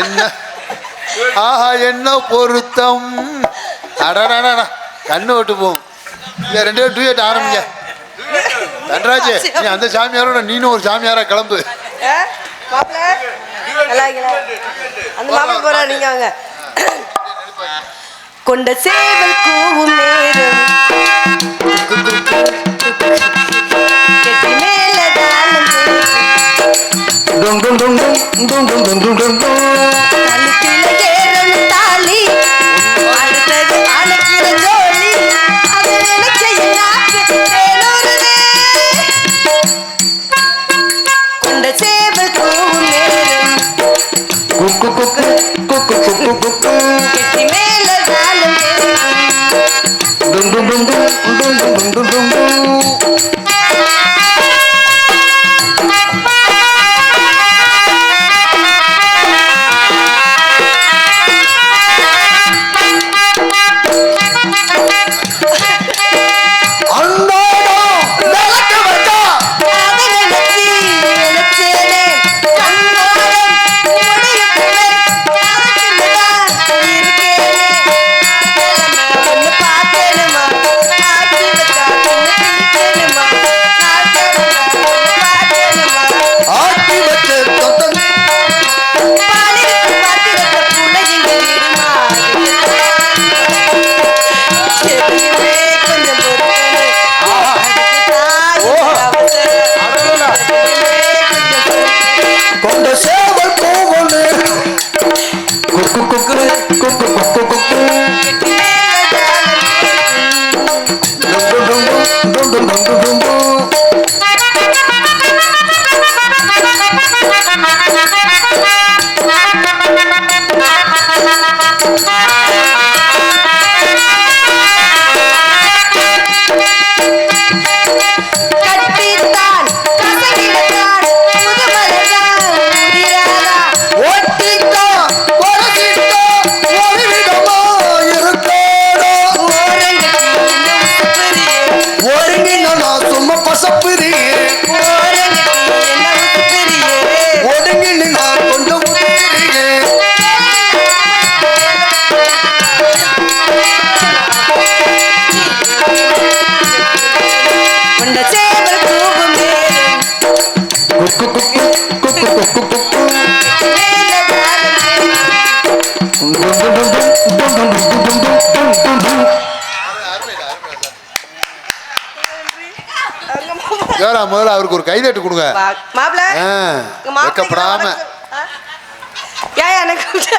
என்ன? ஆஹா என்ன பொருத்தம்? அடடா கண்ணு விட்டு போகும் ரெண்டு பேரும் டூயட் ஆரம்பிங்க. தன்ராஜ் நீ அந்த சாமியாரோட நீனும் ஒரு சாமியாரா கிளம்பு. அந்த போறா நீங்க கொண்ட சேவல் கூவும் நேரம். டும் டும் டும் டும் டும் டும் டும் டும் டும் டும். கழுத்தில ஏறணும் தாலி அடுத்தது அணைக்கிற ஜோலி அது நினைச்ச என்னாக்கு வேலூருதே. கொண்ட சேவல் கூவும் நேரம் குக்கு குக்கு குக்கு குக்கு குக்கு. கெட்டி மேல தாளம் டும் டும் டும் டும் டும் டும் டும் டும் டும் বন্ধু முதல்ல அவருக்கு ஒரு கைதட்டு கொடுங்க. வெக்கப்படாம. எனக்கு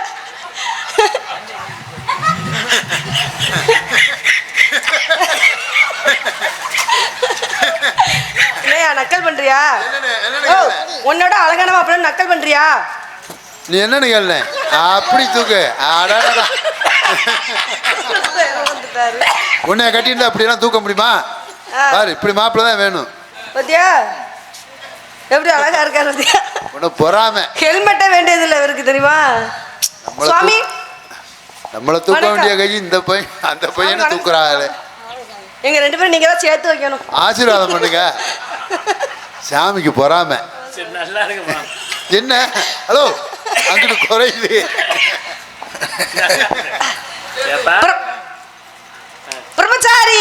நக்கல் பண்றியா? உன்னோட அழகான மாப்பிள்ள நக்கல் பண்றியா? நீ என்னன்னு கேள்ன அப்படி தூக்கு. உன்னைய கட்டிட்டு அப்படியெல்லாம் தூக்க முடியுமா. பாரு இப்படி மாப்பிள்ள தான் வேணும். பாத்தியா? எப்படி அழகா இருக்காரு பாத்தியா? உன்னை பொறாம. ஹெல்மெட்டே வேண்டியதில்லை இவருக்கு தெரியுமா? நம்மள சுவாமி? நம்மளை தூக்க. வேண்டிய கை இந்த பையன் அந்த பையனை. தூக்குறாங்களே. எங்க ரெண்டு பேரும் நீங்க தான் சேர்த்து வைக்கணும். ஆசீர்வாதம் பண்ணுங்க. சாமிக்கு பொறாம. என்ன? ஹலோ. அங்கிட்டு குறையுது. பிரம்மச்சாரி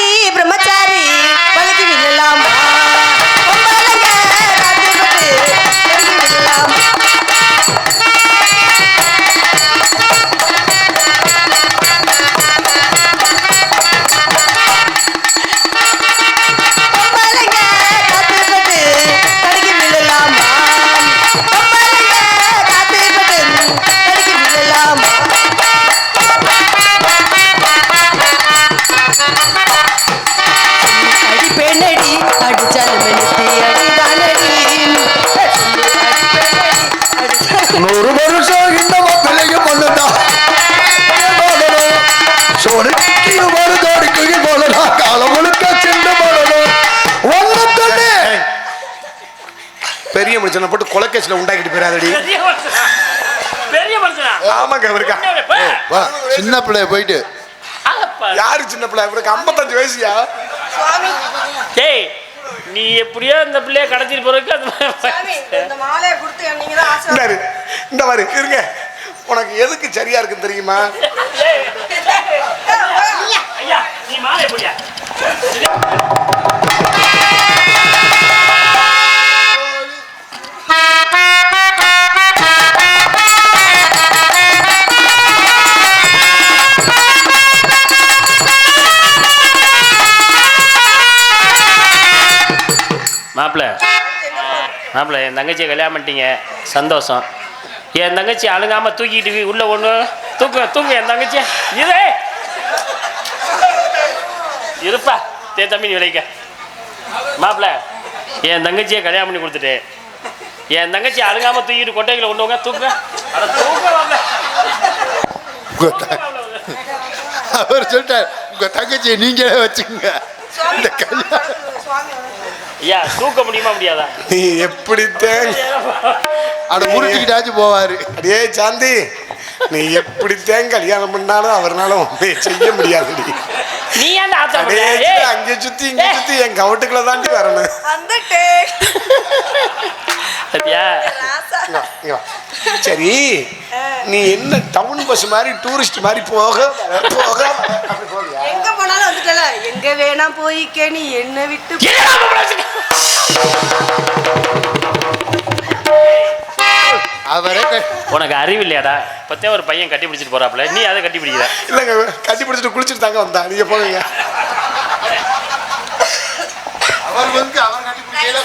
கொலைக்கேசில உண்டாக்கிட்டு போயிடாதடி பெரிய மனுஷனா? ஆமாங்க போ. வா. சின்ன பிள்ளைய போயிட்டு. யாரு சின்ன பிள்ளை? இவருக்கு 55 வயசுயா? டேய் நீ எப்படியோ இந்த பிள்ளைய கடத்திட்டு போறதுக்கு அது சாமி இந்த மாலையை கொடுத்து நீங்க தான் இந்த மாதிரி இருங்க. உனக்கு எதுக்கு சரியா இருக்குன்னு தெரியுமா? ஏய், ஐயா. நீ மாலை போடியா மாப்பிள்ள மாப்பிள்ள என் தங்கச்சியை கல்யாணம் பண்ணிட்டீங்க. சந்தோஷம். என் தங்கச்சி அழுங்காமல் தூக்கிட்டு உள்ளே ஒன்று தூக்கு தூங்க என் தங்கச்சி இதே இருப்பா. தே தம்பி நீ விளைக்க மாப்பிள்ள என் தங்கச்சியை கல்யாணம் பண்ணி கொடுத்துட்டேன் என் தங்கச்சி அழுங்காமல் தூக்கிட்டு கொட்டைகளை கொண்டுவங்க தூக்க தூக்கு. அட தூக்க அவர் சொல்லிட்டார் உங்கள் தங்கச்சியை நீங்களே வச்சுங்க இந்த கல்யாணம். சுவாமி ஐயா தூக்க முடியுமா முடியாதா? நீ எப்படி தேங்க அட முறுக்கிக்கிட்டாச்சும் போவாரு. அடியே சாந்தி நீ எப்படி தேங்க கல்யாணம் பண்ணாலும் அவர்னால உண்மையை செய்ய நீ அடே? ஏய், அங்க சுத்தி இங்க சுத்தி என் கவுட்டுக்குள்ள தாண்டி வரணும். சரி நீ என்ன டவுன் பஸ் மாதிரி டூரிஸ்ட் மாதிரி போக போக வேணா போய்க்க நீ என்ன விட்டு அவரே உனக்கு அறிவு இல்லையாடா? பத்தே ஒரு பையன் கட்டி பிடிச்சிட்டு போறாப்ல நீ அதை கட்டி பிடிக்கிற? இல்லைங்க கட்டி பிடிச்சிட்டு குளிச்சுட்டு தாங்க வந்தா நீங்க போவீங்க அவர் வந்து அவர் கட்டி பிடிக்கல.